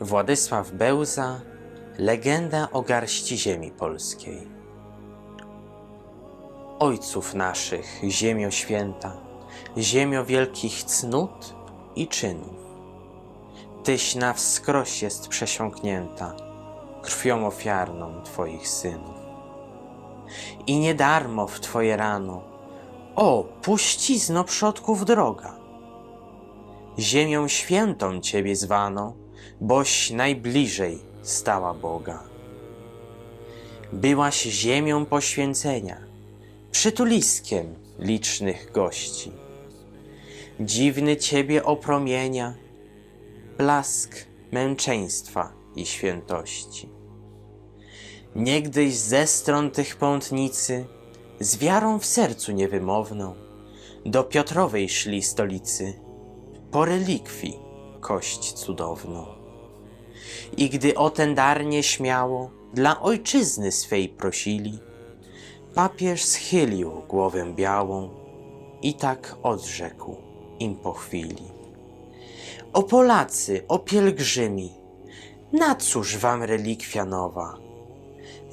Władysław Bełza, legenda o garści ziemi polskiej. Ojców naszych, ziemio święta, ziemio wielkich cnót i czynów. Tyś na wskroś jest przesiąknięta krwią ofiarną Twoich synów. I nie darmo w Twoje rano, o, puścizno przodków droga. Ziemią świętą Ciebie zwano, boś najbliżej stała Boga. Byłaś ziemią poświęcenia, przytuliskiem licznych gości. Dziwny Ciebie opromienia, blask męczeństwa i świętości. Niegdyś ze stron tych pątnicy, z wiarą w sercu niewymowną, do Piotrowej szli stolicy, po relikwii kość cudowną. I gdy o ten dar nieśmiało dla ojczyzny swej prosili, papież schylił głowę białą i tak odrzekł im po chwili. O Polacy, o pielgrzymi, na cóż wam relikwia nowa?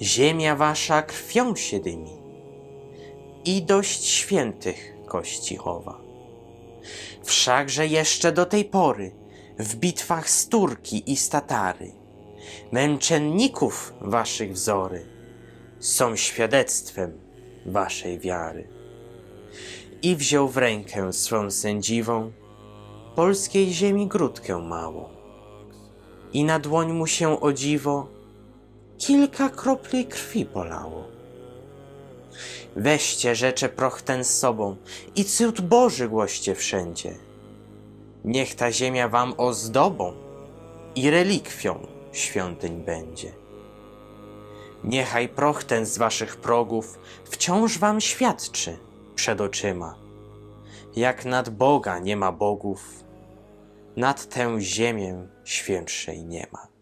Ziemia wasza krwią się dymi i dość świętych kości chowa. Wszakże jeszcze do tej pory w bitwach z Turki i z Tatary męczenników waszych wzory są świadectwem waszej wiary. I wziął w rękę swą sędziwą polskiej ziemi grudkę małą. I na dłoń mu się o dziwo kilka kropli krwi polało. Weźcie rzecze proch ten z sobą i cud Boży głoście wszędzie. Niech ta ziemia wam ozdobą i relikwią świątyń będzie. Niechaj proch ten z waszych progów wciąż wam świadczy przed oczyma, jak nad Boga nie ma bogów, nad tę ziemię świętszej nie ma.